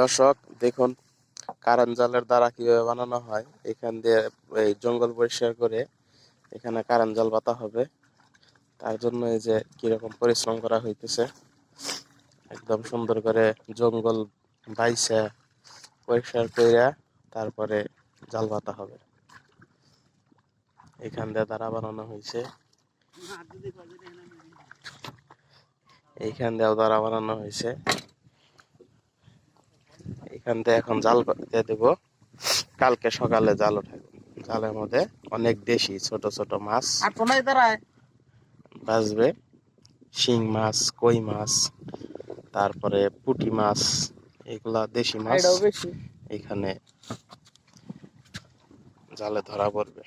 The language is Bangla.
দর্শক, দেখুন কারেন্ট জালের দ্বারা কীভাবে বানানো হয়। এখান দিয়ে এই জঙ্গল পরিষ্কার করে এখানে কারেন্ট জাল পাতা হবে। তার জন্য এই যে কীরকম পরিশ্রম করা হইতেছে, একদম সুন্দর করে জঙ্গল বাইছে পরিষ্কার কইরা তারপরে জাল পাতা হবে। এখান দিয়ে দ্বারা বানানো হয়েছে এইখান দিয়েও দ্বারা বানানো হয়েছে এখান থেকে এখন জাল দিয়ে দেব। কালকে সকালে জাল উঠাবো জালের মধ্যে অনেক দেশি ছোট ছোট মাছ। বাঁচবে। শিং মাছ কই মাছ তারপরে পুটি মাছ এগুলা দেশি মাছ। এখানে জালে ধরা পড়বে।